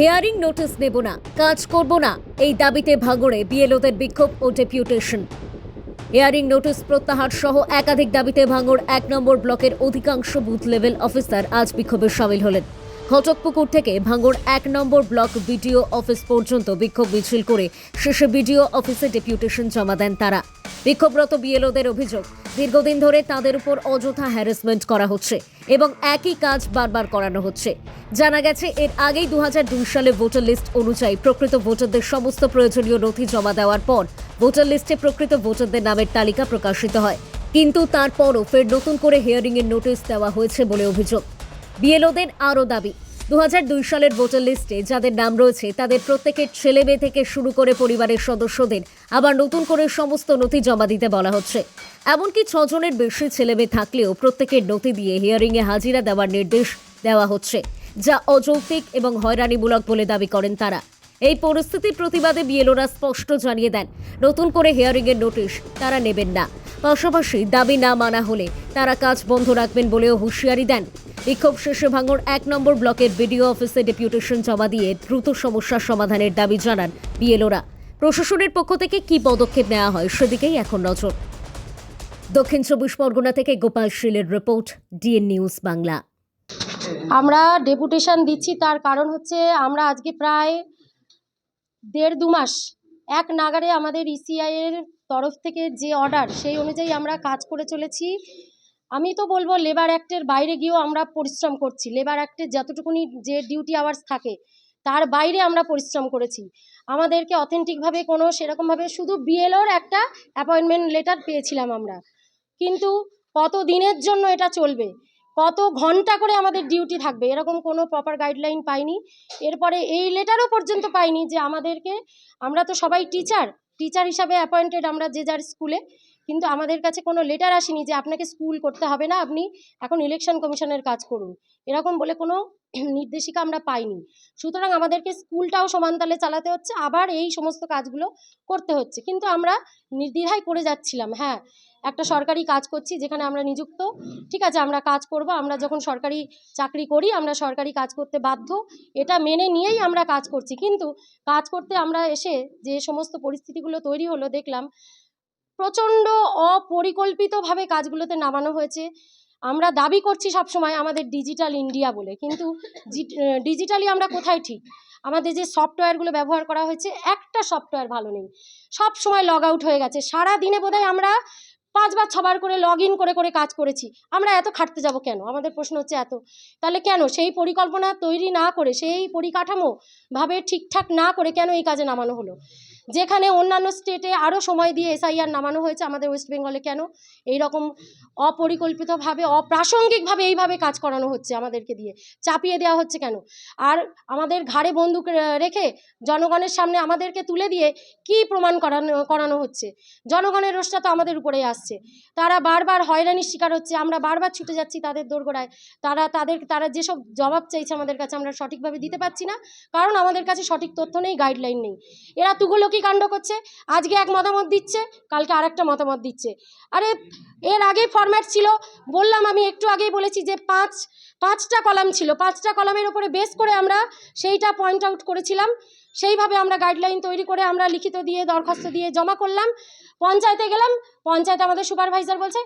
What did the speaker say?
Hearing notice নেব না, কাজ করব না, এই দাবিতে ভাঙড়ে বিএলওদের বিক্ষোভ ও ডেপুটেশন। হেয়ারিং নোটিস প্রত্যাহার সহ একাধিক দাবিতে ভাঙড় এক নম্বর ব্লকের অধিকাংশ বুথ লেভেল অফিসার আজ বিক্ষোভে সামিল হলেন। ঘটকপুকুর থেকে ভাঙড় এক নম্বর ব্লক বিডিও অফিস পর্যন্ত বিক্ষোভ মিছিল করে শেষে বিডিও অফিসে ডেপুটেশন জমা দেন তারা। বিক্ষোভরত বিএলওদের অভিযোগ, দীর্ঘদিন ধরে তাদের উপর অযথা হ্যারাসমেন্ট করা হচ্ছে এবং একই কাজ বারবার করানো হচ্ছে। জানা গেছে, এর আগেই দু সালে ভোটার লিস্ট অনুযায়ী প্রকৃত ভোটারদের সমস্ত প্রয়োজনীয় নথি জমা দেওয়ার পর ভোটার লিস্টে প্রকৃত ভোটারদের নামের তালিকা প্রকাশিত হয়। কিন্তু তারপরও ফের নতুন করে হিয়ারিং এর নোটিশ দেওয়া হয়েছে বলে অভিযোগ। বিএলওদের আরও দাবি দু সালের ভোটার লিস্টে যাদের নাম রয়েছে, তাদের প্রত্যেকের ছেলে মেয়ে থেকে শুরু করে পরিবারের সদস্যদের আবার নতুন করে সমস্ত নথি জমা দিতে বলা হচ্ছে। এমনকি ছজনের বেশি ছেলে মেয়ে থাকলেও প্রত্যেকের নথি দিয়ে হিয়ারিংয়ে হাজিরা দেওয়ার নির্দেশ দেওয়া হচ্ছে, যা অযৌক্তিক এবং হয়রানিমূলক বলে দাবি করেন তারা। এই পরিস্থিতির প্রতিবাদে বিএলওরা স্পষ্ট জানিয়ে দেন, নতুন করে হিয়ারিংয়ের নোটিশ তারা নেবেন না। পাশাপাশি দাবি না মানা হলে তারা কাজ বন্ধ রাখবেন বলেও হুঁশিয়ারি দেন বিক্ষোভ শেষে ভাঙড় এক নম্বর ব্লকের বিডিও অফিসে ডেপুটেশন জমা দিয়ে দ্রুত সমস্যার সমাধানের দাবি জানান বিএলওরা। প্রশাসনের পক্ষ থেকে কি পদক্ষেপ নেওয়া হয় সেদিকেই এখন নজর। দক্ষিণ চব্বিশ পরগনা থেকে গোপাল শীলের রিপোর্ট, ডিএন নিউজ বাংলা। আমরা ডেপুটেশন দিচ্ছি, তার কারণ হচ্ছে আমরা আজকে প্রায় দেড় দু মাস এক নাগারে আমাদের ইসিআই এর তরফ থেকে যে অর্ডার সেই অনুযায়ী আমরা কাজ করে চলেছি। আমি তো বলব লেবার অ্যাক্টের বাইরে গিয়েও আমরা পরিশ্রম করছি। লেবার অ্যাক্টে যতটুকুনি যে ডিউটি আওয়ার্স থাকে, তার বাইরে আমরা পরিশ্রম করেছি। আমাদেরকে অথেন্টিকভাবে কোনো সেরকমভাবে শুধু বিএলওর একটা অ্যাপয়েন্টমেন্ট লেটার পেয়েছিলাম আমরা। কিন্তু কত দিনের জন্য এটা চলবে? কত ঘণ্টা করে আমাদের ডিউটি থাকবে? এরকম কোনো প্রপার গাইডলাইন পাইনি। এরপরে এই লেটারও পর্যন্ত পাইনি যে আমাদেরকে, আমরা তো সবাই টিচার টিচার হিসাবে অ্যাপয়েন্টেড আমরা যে যার স্কুলে কিন্তু আমাদের কাছে কোনো লেটার আসেনি যে আপনাকে স্কুল করতে হবে না, আপনি এখন ইলেকশন কমিশনের কাজ করুন। এরকম বলে কোনো নির্দেশিকা আমরা পাইনি। সুতরাং আমাদেরকে স্কুলটাও সমানতালে চালাতে হচ্ছে, আবার এই সমস্ত কাজগুলো করতে হচ্ছে। কিন্তু আমরা নির্দ্বিধায় করে যাচ্ছিলাম হ্যাঁ। একটা সরকারি কাজ করছি যেখানে আমরা নিযুক্ত, ঠিক আছে, আমরা কাজ করব, আমরা যখন সরকারি চাকরি করি, আমরা সরকারি কাজ করতে বাধ্য, এটা মেনে নিয়েই আমরা কাজ করছি। কিন্তু কাজ করতে আমরা এসে যে সমস্ত পরিস্থিতিগুলো তৈরি হলো, দেখলাম প্রচণ্ড অপরিকল্পিতভাবে কাজগুলোতে নামানো হয়েছে। আমরা দাবি করছি সবসময় আমাদের ডিজিটাল ইন্ডিয়া বলে, কিন্তু ডিজিটালি আমরা কোথায় ঠিক? আমাদের যে সফটওয়্যারগুলো ব্যবহার করা হয়েছে, একটা সফটওয়্যার ভালো নেই। সব সময় লগ আউট হয়ে গেছে। সারা দিনে বোধহয় আমরা পাঁচবার ছবার করে লগ ইন করে করে কাজ করেছি। আমরা এত খাটতে যাব কেন? আমাদের প্রশ্ন হচ্ছে এত। তাহলে কেন সেই পরিকল্পনা তৈরি না করে, সেই পরিকাঠামো ভাবে ঠিকঠাক না করে কেন এই কাজে নামানো হলো? যেখানে অন্যান্য স্টেটে আরও সময় দিয়ে এসআইআর নামানো হয়েছে, আমাদের ওয়েস্ট বেঙ্গলে কেন? এই রকম অপরিকল্পিতভাবে, অপ্রাসঙ্গিকভাবে এইভাবে কাজ করানো হচ্ছে আমাদেরকে দিয়ে। চাপিয়ে দেওয়া হচ্ছে কেন? আর আমাদের ঘাড়ে বন্দুক রেখে জনগণের সামনে আমাদেরকে তুলে দিয়ে কি প্রমাণ করানো করানো হচ্ছে? জনগণের রোষটা তো আমাদের উপরেই আসছে। তারা বারবার হয়রানির শিকার হচ্ছে, আমরা বারবার ছুটে যাচ্ছি তাদের দোরগোড়ায়। তারা, তাদের, তারা যেসব জবাব চাইছে আমাদের কাছে আমরা সঠিকভাবে দিতে পারছি না, কারণ আমাদের কাছে সঠিক তথ্য নেই গাইডলাইন নেই। এরা তুগুলো কি কাণ্ড করছে? আজকে এক মতামত দিচ্ছে, কালকে আরেকটা মতামত দিচ্ছে। আরে, এর আগে ফরম্যাট ছিল। বললাম আমি একটু আগেই বলেছি যে পাঁচ, পাঁচটা কলাম ছিল। পাঁচটা কলামের উপরে বেস করে আমরা সেইটা পয়েন্ট আউট করেছিলাম। সেইভাবে আমরা গাইডলাইন তৈরি করে আমরা লিখিত দিয়ে, দরখাস্ত দিয়ে জমা করলাম। পঞ্চায়েতে গেলাম। পঞ্চায়েতে আমাদের সুপারভাইজার বলছে